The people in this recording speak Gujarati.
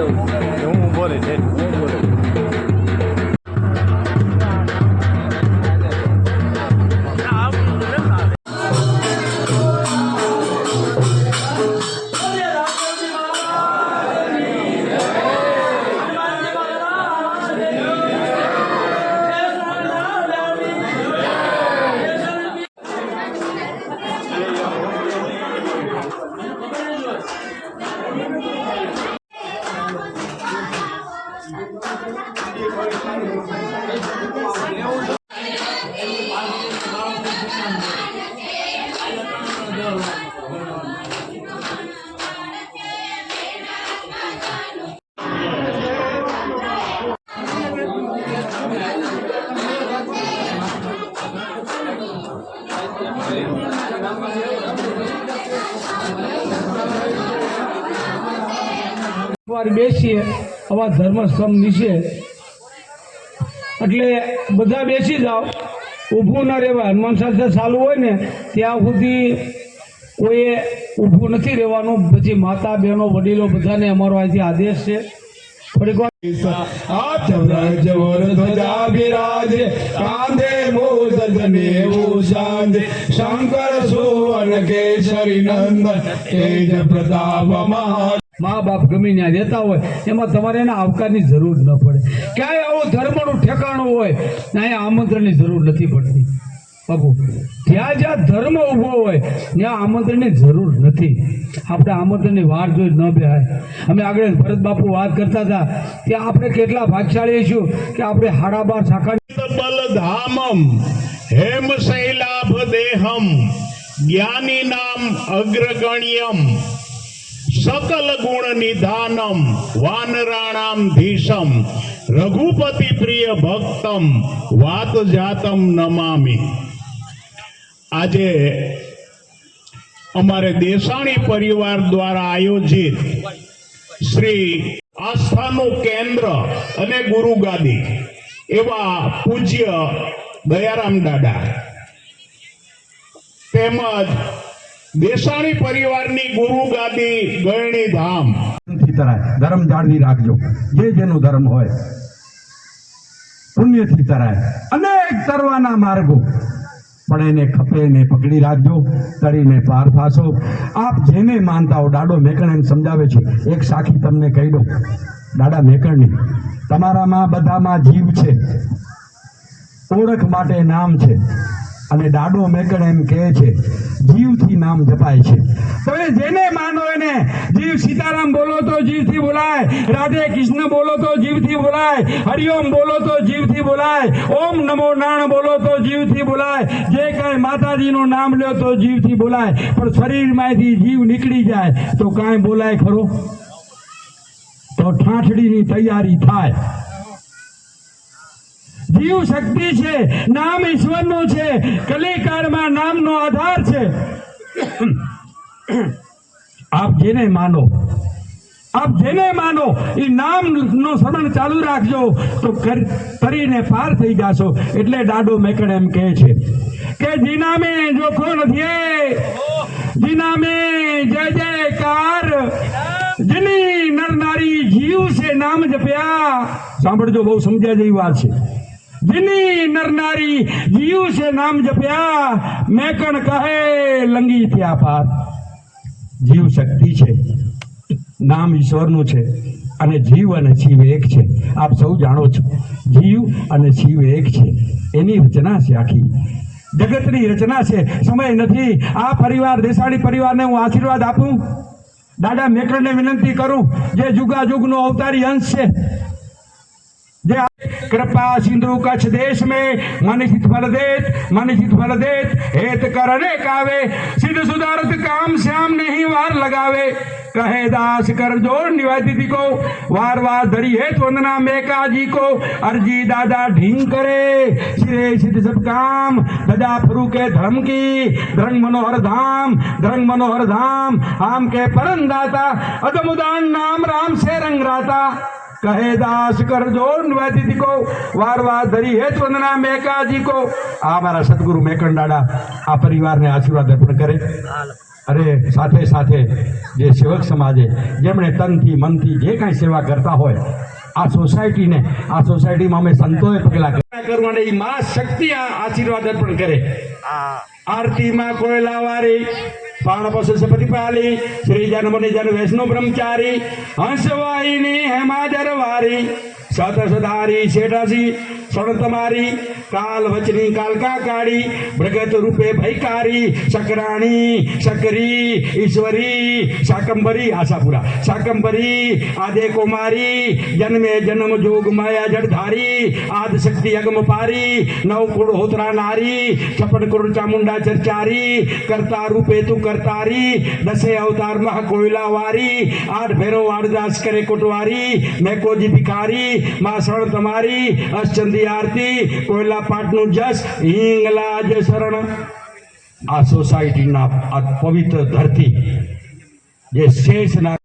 હું બોલીશ હું બોલીશ વાર બેસીએ આવા ધર્મસ્તંભ નીચે. એટલે બધા બેસી જાઓ. ઊભું ના રહેવાય. હનુમાન સાથે ચાલુ હોય ને, ત્યાં સુધી કોઈએ ઊભું નથી રહેવાનું. પછી માતા, બહેનો, વડીલો બધાને અમારો અહીંથી આદેશ છે. થોડીક વાર હાથ વ્રજ વર ધ્વજા બિરાજે કાંધે મોદને ઉષાંજે શંકર સુવન કેસરી નંદન તેજ પ્રતાપ મહા મા બાપ ગમે ત્યાં રહેતા હોય, એમાં તમારે એના આવકારની જરૂર ન પડે. ક્યાંય આવું ધર્મનું ઠેકાણું હોય, ત્યાં આમંત્રણની જરૂર નથી પડતી. બાપુ, જ્યાં જ્યાં ધર્મ ઊભો હોય, ત્યાં આમંત્રણની જરૂર નથી. આપણે આમંત્રણની વાર જોઈ ન બેહાય. અમે આગળ ભરત બાપુ વાત કરતા હતા કે આપણે કેટલા ભાગશાળી છું કે આપણે હાડા બાર બલધામમ, હેમ શૈલાભ દેહમ, જ્ઞાની નામ અગ્રગણ્યમ, સકલ ગુણ નિધાનમ, વાનરાણામ ધીશમ, રઘુપતિ પ્રિય ભક્તમ વાત જાતમ નમામી. આજે અમારે દેસાણી પરિવાર દ્વારા આયોજિત શ્રી આસ્થાનું કેન્દ્ર અને ગુરુ ગાદી એવા પૂજ્ય દયારામ દાદા. તેમજ દેસાણી પરિવારની ગુરુ ગાદી ગયણી ધામ. ધર્મ જાળવી રાખજો. જે જેનું ધર્મ હોય પુણ્યથી તરાય. અનેક તરવાના માર્ગો. પણ એને ખપે એને પકડી રાખજો તરીને પાર થાશો. આપ જેને માનતા હો, દાડો મેકણ એમ સમજાવે છે. એક સાખી તમને કહી દો દાડા મેકણની. તમારામાં બધામાં જીવ છે. ઓળખ માટે નામ છે. અને દાડો મેકણ એમ કહે છે. જીવથી નામ જપાય છે. તમે જેને માનો એને, જીવ સીતારામ બોલો તો જીવથી બોલાય, રાધે કૃષ્ણ બોલો તો જીવથી બોલાય, હરિઓમ બોલો તો જીવથી બોલાય, ઓમ નમો નાણ બોલો તો જીવથી બોલાય, જે કાંઈ માતાજીનું નામ લ્યો તો જીવથી બોલાય, પણ શરીરમાંથી જીવ નીકળી જાય તો કાંઈ બોલાય ખરો? તો ઠાઠડીની તૈયારી થાય. જીવ શક્તિ છે, નામ ઈશ્વરનું છે કલિકાળમાં નામનો આધાર છે. આપ જેને માનો, આપ જેને માનો એ નામનો સ્મરણ ચાલુ રાખજો, તો કરીને પાર થઈ જાશો. એટલે દાડો મેકડે એમ કહે છે કે જીના મેં જોખો નથી જીના મેં જય જયકાર. જીની નર નારી જીવ છે, નામ જપ્યા. સાંભળજો, બહુ સમજ્યા જેવી વાત છે. નર નારી જીવ છે નામ જપ્યા મેકણ કહે લંગી થયા પાર જીવ શક્તિ છે નામ ઈશ્વરનું છે અને જીવ અને શિવ એક છે આપ સૌ જાણો છો જીવ અને શિવ એક છે એની રચના છે આખી જગતની રચના છે સમય નથી આ પરિવાર દેસાડી પરિવારને હું આશીર્વાદ આપું દાદા મેકરને વિનંતી કરું, જે જુગા જુગનો અવતારી અંશ છે, જે कृपा सिंधु कच्छ देश में मनुष्य फल देत मनुष्य फल देत, हेत करने कावे, सिद्ध सुधारत काम श्याम नहीं वार लगावे। कहे दास कर ज़ोर निवादित को, वार वार धरी हेत वंदना मेका जी को, अर्जी दादा ढींग करे। सिरे सिद्ध सब काम दजा फरू के धर्म की, धर्म मनोहर धाम, धर्म मनोहर धाम, आम के परम दाता, अदमुदान नाम राम से रंग राता। કહે દાસ કરજો નિવાદિત કો વાર વાર ધરી હે વંદના મેકાજી કો આ મારા સદગુરુ મેકણ દાડા આ પરિવારને આશીર્વાદ અર્પણ કરે. અરે સાથે સાથે જે સેવક સમાજે જેમણે તનથી મનથી જે કાંઈ સેવા કરતા હોય આ સોસાયટીને આ સોસાયટીમાં અમે સંતોએ પગલા કરવાને એ મા શક્તિ આ આશીર્વાદ અર્પણ કરે. આરતીમાં કોઈ વારી પાણ પશુ સપતિપાલી શ્રી જન્મ નિજન વૈષ્ણુ બ્રહ્મચારી હંસવાહિની હેમાજર વારી સત શેઠાસી સણ તમારી કાલ વચની કાલકા કાળી ભગત રૂપે ભૈકારી શકરાણી શકરી ઈશ્વરી શાકંભરી આશાપુરા શાકંભરી આદે કુમારી જન્મે જન્મ જોગ માયા જડધારી આદ શક્તિ અગમ પારી નવ કુળ હોતરા નારી છપ્પન કરોડ ચામુંડા ચર્ચારી કરતા રૂપે તું કરતારી દસે અવતાર મહ કોયલા વારી આઠ ભેરો વાડદાસ કરે કોટવારી મેકોજી ભિખારી માં શરણ તમારી અષ્ટચંદી આરતી કોયલા પાટનું જસ હિંગલાજ શરણ. આ સોસાયટીના આ પવિત્ર ધરતી જે શેષના